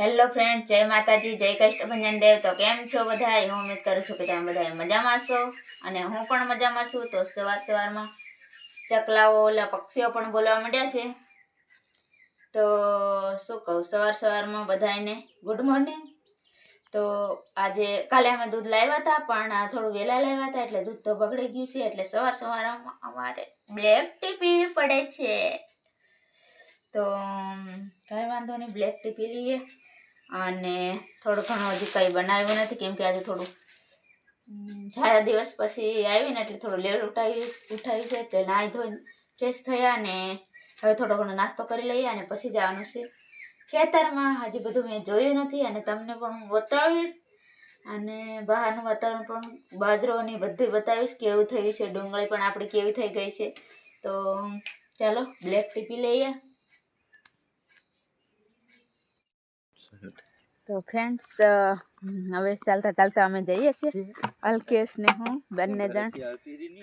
Friend જય માતાજી, જય કષ્ટભંજન દેવ. તો કેમ છો બધા હું ઉમેદ કરું છું કે તમે બધા મજામાં છો અને હું પણ મજામાં છું. તો સવાર સવારમાં ચકલાઓ, ઓલા પક્ષીઓ પણ બોલવા માંડ્યા છે. તો શું કહું, સવાર સવારમાં બધાને ગુડ મોર્નિંગ તો આજે કાલે અમે દૂધ લાવ્યા હતા, પણ આ થોડું વહેલા લાવ્યા હતા એટલે દૂધ તો બગડી ગયું છે એટલે સવાર સવારમાં અમારે બ્લેક ટી પીવી પડે છે. તો કાંઈ વાંધો નહીં બ્લેક ટી પી લઈએ. અને થોડું ઘણું હજી કંઈ બનાવ્યું નથી કેમ કે આજે થોડું ઉમ, દિવસ પછી આવીને એટલે થોડું લેટ ઉઠાવી ઉઠાવ્યું છે એટલે નાહી ધોઈને ફ્રેશ થયા અને હવે થોડો ઘણો નાસ્તો કરી લઈએ અને પછી જવાનું છે. ખેતરમાં હજી બધું મેં જોયું નથી અને તમને પણ હું બતાવીશ. અને બહારનું વાતાવરણ પણ બાજરોની બધું બતાવીશ કેવું થયું છે ડુંગળી પણ આપણી કેવી થઈ ગઈ છે. તો ચાલો બ્લેક ટીપી લઈએ. તો ફ્રેન્ડ્સ હવે ચાલતા ચાલતા અમે જઈએ છીએ. અલ્કેશ ને હું બંને જણ.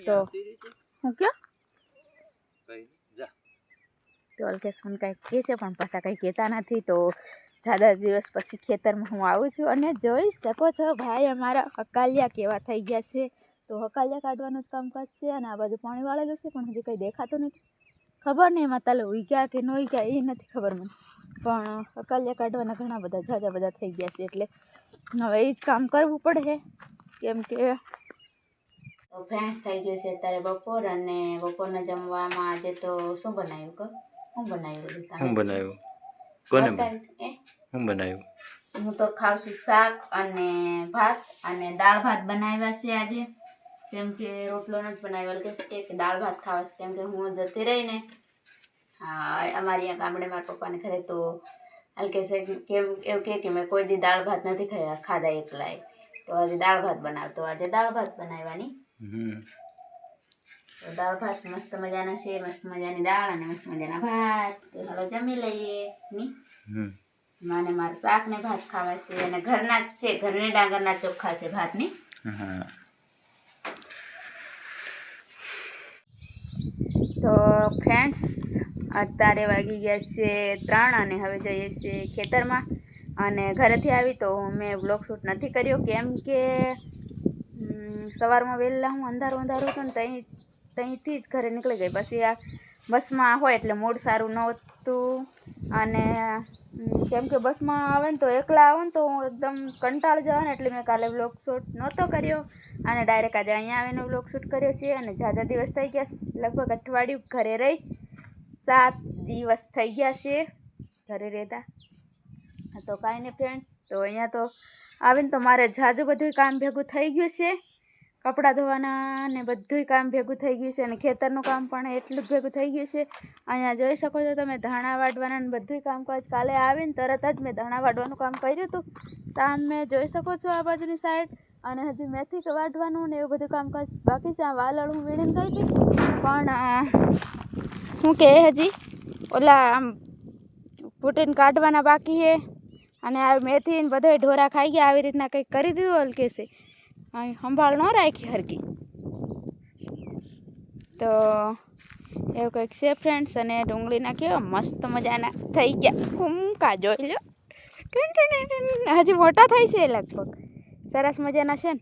તો હું કયો? તો અલ્કેશ મને કંઈક કહે છે પણ પાછા કંઈ કહેતા નથી. તો સાદા દિવસ પછી ખેતરમાં હું આવું છું. અને જોઈ શકો છો ભાઈ અમારા હકાલિયા કેવા થઈ ગયા છે. તો હકાલિયા કાઢવાનું જ કામકાજ છે અને આ બાજુ પાણી વાળેલું છે પણ હજી કંઈ દેખાતું નથી. ખબર નહીં એમાં તાલે ઉગ્યા કે ન ઉગ્યા એ નથી ખબર મને. પણ અકાલિયા કાઢવાના ઘણા બધા ઝાઝા બધા થઈ ગયા છે એટલે હવે એ જ કામ કરવું પડે કેમ કે તો ફ્રેન્ડ્સ થઈ ગયું છે અત્યારે બપોર અને બપોરના જમવામાં આજે તો શું બનાવ્યું કહો? હું બનાવ્યું હું બનાવ્યું? કોને એ? હું બનાવ્યું? હું તો ખાઉં છું શાક અને ભાત અને દાળ ભાત બનાવ્યા છે આજે. કેમ કે રોટલો નથી બનાવ્યો કે કે દાળ ભાત ખાવા છે. કેમ કે હું જતી રહીને હા અમારી અહીંયા ગામડે મારા પપ્પાને ઘરે તો હલકે છે કેમ એવું કહે કે મેં કોઈ દી દાળ ભાત નથી ખાયા ખાધા એકલાય તો આજે દાળ ભાત બનાવતો આજે દાળ ભાત બનાવવાની. તો દાળ ભાત મસ્ત મજાના છે મસ્ત મજાની દાળ અને મસ્ત મજાના ભાત. તો હાલો જમી લઈએ ની. માને મને મારે શાક ને ભાત ખાવા છે અને ઘરના જ છે ઘરની ડાંગરના ચોખ્ખા છે ભાતની. હા. તો ફ્રેન્ડ્સ અત્યારે વાગી ગયા છે ત્રણ અને હવે જઈએ છીએ ખેતરમાં. અને ઘરેથી આવી તો મેં બ્લોગ શૂટ નથી કર્યો. કેમ કે સવારમાં વહેલા હું અંધારું અંધારું હતું ને ત્યાં ત્યાંથી જ ઘરે નીકળી ગઈ. પછી આ બસમાં હોય એટલે મૂડ સારું નહોતું. અને કેમ કે બસમાં આવે ને તો એકલા આવે ને તો હું એકદમ કંટાળ જવાને, એટલે મેં કાલે બ્લોગ શૂટ નહોતો કર્યો. અને ડાયરેક્ટ આજે અહીંયા આવીને બ્લોગ શૂટ કર્યો છે. અને ઝાઝા દિવસ થઈ ગયા લગભગ અઠવાડિયું ઘરે રહી. સાત દિવસ થઈ ગયા છે ઘરે રહેતા. તો કાંઈ નહીં ફ્રેન્ડ્સ તો અહીંયા તો આવીને તો મારે ઝાઝું બધું કામ ભેગું થઈ ગયું છે. કપડાં ધોવાના ને બધુંય કામ ભેગું થઈ ગયું છે અને ખેતરનું કામ પણ એટલું જ ભેગું થઈ ગયું છે. અહીંયા જોઈ શકો છો તમે ધાણા વાટવાના ને બધુંય કામકાજ કાલે આવીને તરત જ મેં ધાણા વાટવાનું કામ કર્યું હતું. સામે જોઈ શકો છો આ બાજુની સાઈડ અને હજી મેથી વાટવાનું ને એવું બધું કામકાજ બાકી છે. આ વાલળ હું વીણીને ગઈ હતી. પણ હું કે હજી? ઓલા આમ ફૂટીને કાઢવાના બાકી છે. અને આ મેથી ને બધાય ઢોરા ખાઈ ગયા. આવી રીતના કંઈક કરી દીધું હલકે છે અહીં સંભાળ ન રાખી હરકી તો એવું કંઈક છે ફ્રેન્ડ્સ અને ડુંગળીના કેવા મસ્ત મજાના થઈ ગયા. કુમકા જોઈ લો. હજી મોટા થાય છે લગભગ. સરસ મજાના છે ને.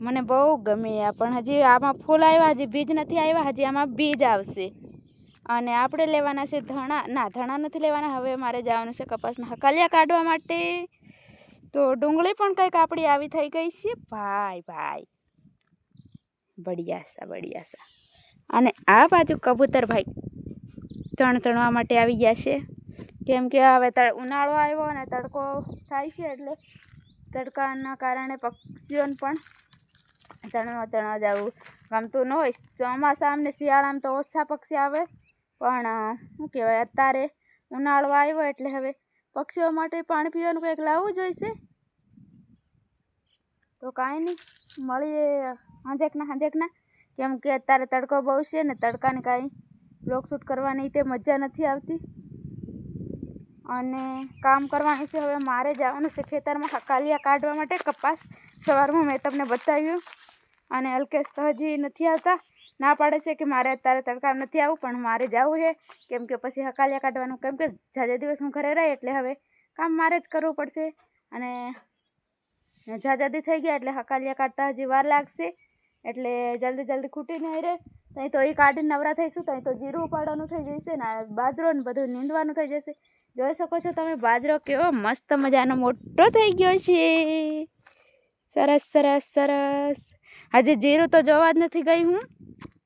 મને બહુ ગમે પણ હજી આમાં ફૂલ આવ્યા, હજી બીજ નથી આવ્યા, હજી આમાં બીજ આવશે. અને આપણે લેવાના છે ધણા. ના, ધણા નથી લેવાના, હવે મારે જવાનું છે કપાસના હકાલિયા કાઢવા માટે. તો ડુંગળી પણ કંઈક આપણી આવી થઈ ગઈ છે? ભાઈ ભાઈ. બળિયાસા બળિયાસા અને આ બાજુ કબૂતર ભાઈ ચણ ચણવા માટે આવી ગયા છે. કેમ કે હવે ઉનાળો આવ્યો અને તડકો થાય છે એટલે તડકાના કારણે પક્ષીઓને પણ ચણવા ચણવા જવું ગમતું ન હોય. ચોમાસામાં ને શિયાળામાં તો ઓછા પક્ષી આવે. પણ શું કહેવાય, અત્યારે ઉનાળો આવ્યો એટલે હવે પક્ષીઓ માટે પાણી પીવાનું કંઈક લાવવું જોઈશે તો કાંઈ નહીં, મળીએ હાંજેકના હાંજેકના. કેમ કે અત્યારે તડકો બહુ છે ને, તડકાને કાંઈ બ્લોક શૂટ કરવાની તે મજા નથી આવતી. અને કામ કરવાનું છે, હવે મારે જવાનું છે ખેતરમાં કાલિયા કાઢવા માટે કપાસ સવારમાં મેં તમને બતાવ્યું. અને અલ્કેશ તો હજી નથી આવતા. ના પાડે છે કે મારે અત્યારે તડકા નથી આવવું, પણ મારે જવું છે. કેમ કે પછી હકાલિયા કાઢવાનું, કેમ કે જાજા દિવસ હું ઘરે રહી એટલે હવે કામ મારે જ કરવું પડશે. અને જાજાદી થઈ ગયા એટલે હકાલિયા કાઢતા હજી વાર લાગશે. એટલે જલ્દી જલ્દી ખૂટી નહીં રહે ત્યાં તો એ કાઢીને નવરા થઈશું ત્યાં તો જીરું ઉપાડવાનું થઈ જશે ને બાજરો ને બધું નીંદવાનું થઈ જશે. જોઈ શકો છો તમે બાજરો કેવો મસ્ત મજાનો મોટો થઈ ગયો છે. સરસ સરસ સરસ. હજી જીરું તો જોવા જ નથી ગઈ હું.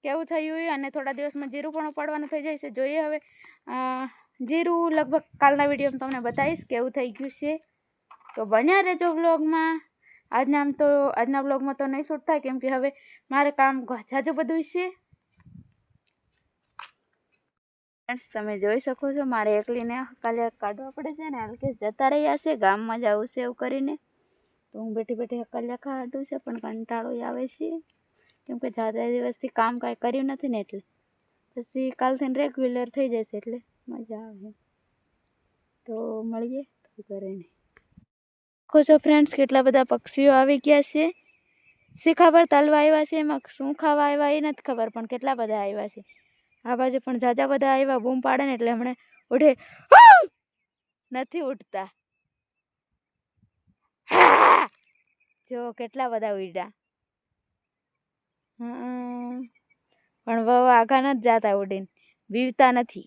કેવું થયું અને થોડા દિવસમાં જીરું પણ ઉપાડવાનું થઈ જશે જોઈએ હવે. જીરું લગભગ કાલના વિડીયોમાં તમને બતાવીશ કેવું થઈ ગયું છે. તો બન્યા રહેજો વ્લોગમાં આજના આમ તો, આજના બ્લોગમાં તો નહીં શૂટ થાય, કેમ કે હવે મારે કામ જાજુ બધું છે. ફ્રેન્ડ્સ તમે જોઈ શકો છો, મારે એકલીને કાલે કાઢવા પડે છે ને હલકેશ જતા રહ્યા છે, ગામમાં જવું છે એવું કરીને. તો હું બેઠી બેઠી હકાલિયા કાઢું છે, પણ કંટાળો આવે છે. કેમ કે જાજા દિવસથી કામ કાંઈ કર્યું નથી ને એટલે. પછી કાલથી રેગ્યુલર થઈ જશે એટલે મજા આવે. તો મળીએ, તો કરે નહીં. કહો છો ફ્રેન્ડ્સ કેટલા બધા પક્ષીઓ આવી ગયા છે. શી ખબર તલવા આવ્યા છે એમાં શું ખાવા આવ્યા એ નથી ખબર, પણ કેટલા બધા આવ્યા છે. આ બાજુ પણ જાજા બધા આવ્યા, બૂમ પાડે ને એટલે હમણાં ઉઠે. નથી ઉઠતા. જો કેટલા બધા ઉડ્યા. પણ બહુ આઘા નથી જતા ઉડીને, બીવતા નથી.